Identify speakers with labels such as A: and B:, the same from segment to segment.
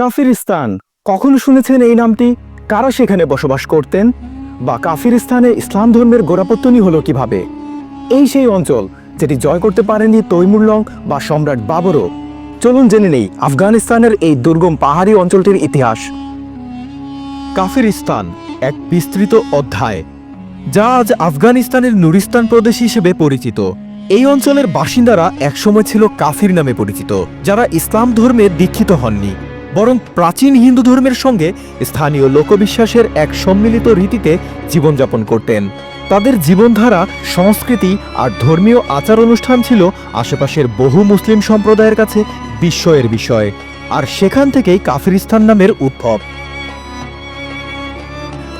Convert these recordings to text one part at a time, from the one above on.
A: কাফিরিস্তান, কখনো শুনেছেন এই নামটি? কারা সেখানে বসবাস করতেন? বা কাফিরিস্তানে ইসলাম ধর্মের গোড়াপত্তনই হলো কীভাবে? এই সেই অঞ্চল, যেটি জয় করতে পারেনি তৈমুরলং বা সম্রাট বাবরও। চলুন জেনে নেই আফগানিস্তানের এই দুর্গম পাহাড়ি অঞ্চলটির ইতিহাস।
B: কাফিরিস্তান, এক বিস্তৃত অধ্যায়, যা আজ আফগানিস্তানের নুরিস্তান প্রদেশ হিসেবে পরিচিত। এই অঞ্চলের বাসিন্দারা একসময় ছিল কাফির নামে পরিচিত, যারা ইসলাম ধর্মে দীক্ষিত হননি। বরং প্রাচীন হিন্দু ধর্মের সঙ্গে স্থানীয় লোকবিশ্বাসের এক সম্মিলিত রীতিতে জীবনযাপন করতেন। তাদের জীবনধারা, সংস্কৃতি আর ধর্মীয় আচার অনুষ্ঠান ছিল আশেপাশের বহু মুসলিম সম্প্রদায়ের কাছে বিস্ময়ের বিষয়। আর সেখান থেকেই কাফিরিস্তান নামের উদ্ভব।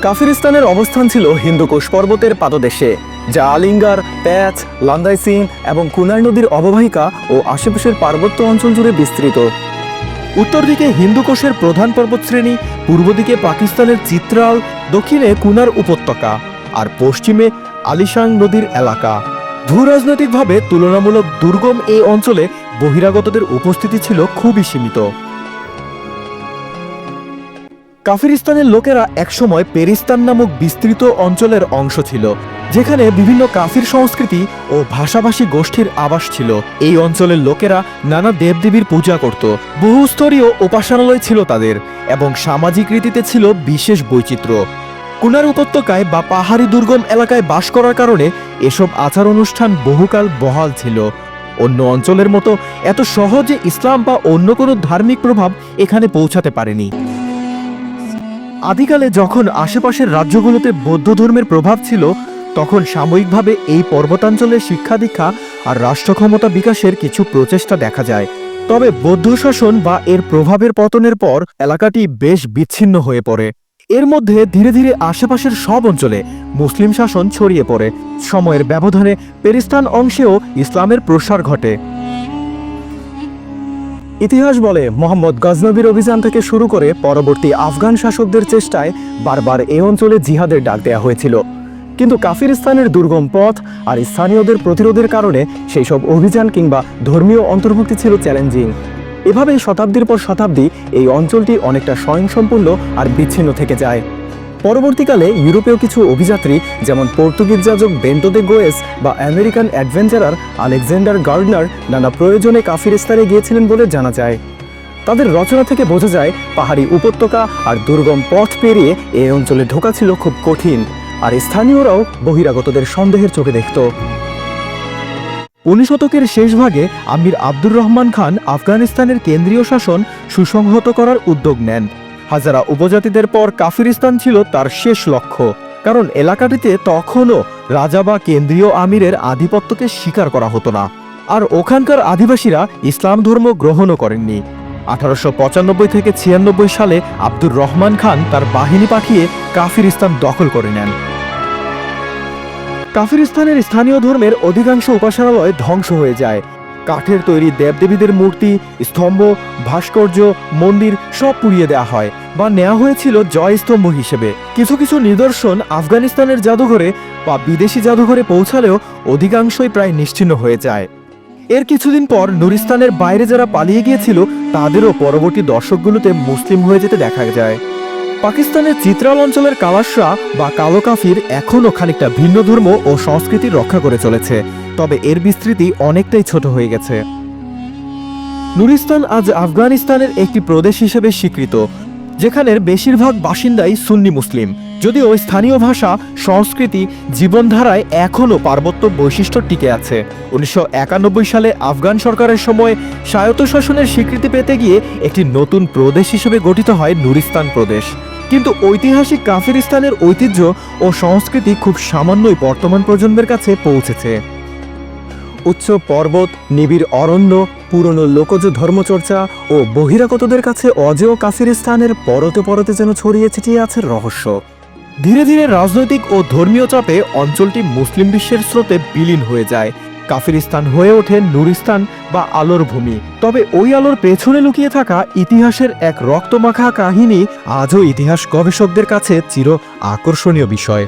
A: কাফিরিস্তানের অবস্থান ছিল হিন্দুকুশ পর্বতের পাদদেশে, যা আলিঙ্গার, প্যাচ, লান্দাইসিন এবং কুনার নদীর অববাহিকা ও আশেপাশের পার্বত্য অঞ্চল জুড়ে বিস্তৃত।
B: উত্তর দিকে হিন্দুকোষের প্রধান পর্বতশ্রেণী, পূর্ব দিকে পাকিস্তানের চিত্রাল, দক্ষিণে কুনার উপত্যকা আর পশ্চিমে আলিশাং নদীর এলাকা। ভূরাজনৈতিকভাবে তুলনামূলক দুর্গম এই অঞ্চলে বহিরাগতদের উপস্থিতি ছিল খুবই সীমিত। কাফিরিস্তানের লোকেরা একসময় পেরিস্তান নামক বিস্তৃত অঞ্চলের অংশ ছিল, যেখানে বিভিন্ন কাফির সংস্কৃতি ও ভাষাভাষী গোষ্ঠীর আবাস ছিল। এই অঞ্চলের লোকেরা নানা দেবদেবীর পূজা করত, বহুস্তরীয় উপাসনালয় ছিল তাদের এবং সামাজিক রীতিতে ছিল বিশেষ বৈচিত্র্য। কুনার উপত্যকায় বা পাহাড়ি দুর্গম এলাকায় বাস করার কারণে এসব আচার অনুষ্ঠান বহুকাল বহাল ছিল। অন্য অঞ্চলের মতো এত সহজে ইসলাম বা অন্য কোনো ধার্মিক প্রভাব এখানে পৌঁছাতে পারেনি। আদিকালে যখন আশেপাশের রাজ্যগুলোতে বৌদ্ধ ধর্মের প্রভাব ছিল, তখন সাময়িকভাবে এই পর্বতাঞ্চলে শিক্ষা দীক্ষা আর রাষ্ট্র ক্ষমতা বিকাশের কিছু প্রচেষ্টা দেখা যায়। তবে বৌদ্ধ শাসন বা এর প্রভাবের পতনের পর এলাকাটি বেশ বিচ্ছিন্ন হয়ে পড়ে। এর মধ্যে ধীরে ধীরে আশেপাশের সব অঞ্চলে মুসলিম শাসন ছড়িয়ে পড়ে। সময়ের ব্যবধানে পেরিস্তান অংশেও ইসলামের প্রসার ঘটে।
A: ইতিহাস বলে, মোহাম্মদ গজনবীর অভিযান থেকে শুরু করে পরবর্তী আফগান শাসকদের চেষ্টায় বারবার এই অঞ্চলে জিহাদের ডাক দেওয়া হয়েছিল। কিন্তু কাফিরিস্তানের দুর্গম পথ আর স্থানীয়দের প্রতিরোধের কারণে সেই সব অভিযান কিংবা ধর্মীয় অন্তর্ভুক্তি ছিল চ্যালেঞ্জিং। এভাবেই শতাব্দীর পর শতাব্দী এই অঞ্চলটি অনেকটা স্বয়ংসম্পূর্ণ আর বিচ্ছিন্ন থেকে যায়। পরবর্তীকালে ইউরোপীয় কিছু অভিযাত্রী, যেমন পর্তুগিজ যাজক বেন্টো দে গোয়েস বা আমেরিকান অ্যাডভেঞ্চারার আলেকজান্ডার গার্ডনার, নানা প্রয়োজনে কাফিরিস্তানে গিয়েছিলেন বলে জানা যায়। তাদের রচনা থেকে বোঝা যায়, পাহাড়ি উপত্যকা আর দুর্গম পথ পেরিয়ে এই অঞ্চলে ঢোকা ছিল খুব কঠিন, আর স্থানীয়রাও বহিরাগতদের সন্দেহের চোখে দেখত।
B: উনিশ শতকের শেষ ভাগে আমির আব্দুর রহমান খান আফগানিস্তানের কেন্দ্রীয় শাসন সুসংহত করার উদ্যোগ নেন। হাজারা উপজাতিদের পর কাফিরিস্তান ছিল তার শেষ লক্ষ্য। কারণ এলাকাটিতে তখনও রাজা বা কেন্দ্রীয় আমিরের আধিপত্যকে স্বীকার করা হতো না। আর ওখানকার আদিবাসীরা ইসলাম ধর্ম গ্রহণও করেননি। আঠারোশো পঁচানব্বই থেকে ছিয়ানব্বই সালে আব্দুর রহমান খান তার বাহিনী পাঠিয়ে কাফিরিস্তান দখল করে নেন। কাফিরিস্তানের স্থানীয় ধর্মের অধিকাংশ উপাসনালয় ধ্বংস হয়ে যায়। কাঠের তৈরি দেবদেবীদের মূর্তি, স্তম্ভ, ভাস্কর্য, মন্দির সব পুড়িয়ে দেওয়া হয় বা নেওয়া হয়েছিল জয়স্তম্ভ হিসেবে। কিছু কিছু নিদর্শন আফগানিস্তানের জাদুঘরে বা বিদেশি জাদুঘরে পৌঁছালেও অধিকাংশই প্রায় নিশ্চিহ্ন হয়ে যায়। এর কিছুদিন পর নুরিস্তানের বাইরে যারা পালিয়ে গিয়েছিল, তাদেরও পরবর্তী দর্শকগুলোতে মুসলিম হয়ে যেতে দেখা যায়। পাকিস্তানের চিত্রাল অঞ্চলের কালাসরা বা কালো কাফির এখনও খানিকটা ভিন্ন ধর্ম ও সংস্কৃতি রক্ষা করে চলেছে, তবে এর বিস্তৃতি অনেকটাই ছোট হয়ে গেছে। নুরিস্তান আজ আফগানিস্তানের একটি প্রদেশ হিসেবে স্বীকৃত, যেখানের বেশিরভাগ বাসিন্দাই সুন্নি মুসলিম। যদিও স্থানীয় ভাষা, সংস্কৃতি, জীবনধারায় এখনও পার্বত্য বৈশিষ্ট্য টিকে আছে। উনিশশো একানব্বই সালে আফগান সরকারের সময় স্বায়ত্তশাসনের স্বীকৃতি পেতে গিয়ে একটি নতুন প্রদেশ হিসেবে গঠিত হয় নুরিস্তান প্রদেশ। কিন্তু ঐতিহাসিক কাফিরিস্তানের ঐতিহ্য ও সংস্কৃতি খুব সামান্যই বর্তমান প্রজন্মের কাছে পৌঁছেছে।
A: উচ্চ পর্বত, নিবিড় অরণ্য, পুরনো লোকজ ধর্মচর্চা ও বহিরাগতদের কাছে অজেয় কাফিরিস্তানের পরতে পরতে যেন ছড়িয়ে ছিটিয়ে আছে রহস্য।
B: ধীরে ধীরে রাজনৈতিক ও ধর্মীয় চাপে অঞ্চলটি মুসলিম বিশ্বের স্রোতে বিলীন হয়ে যায়। কাফিরিস্তান হয়ে ওঠে নুরিস্তান বা আলোর ভূমি। তবে ওই আলোর পেছনে লুকিয়ে থাকা ইতিহাসের এক রক্তমাখা কাহিনী আজও ইতিহাস গবেষকদের কাছে চির আকর্ষণীয় বিষয়।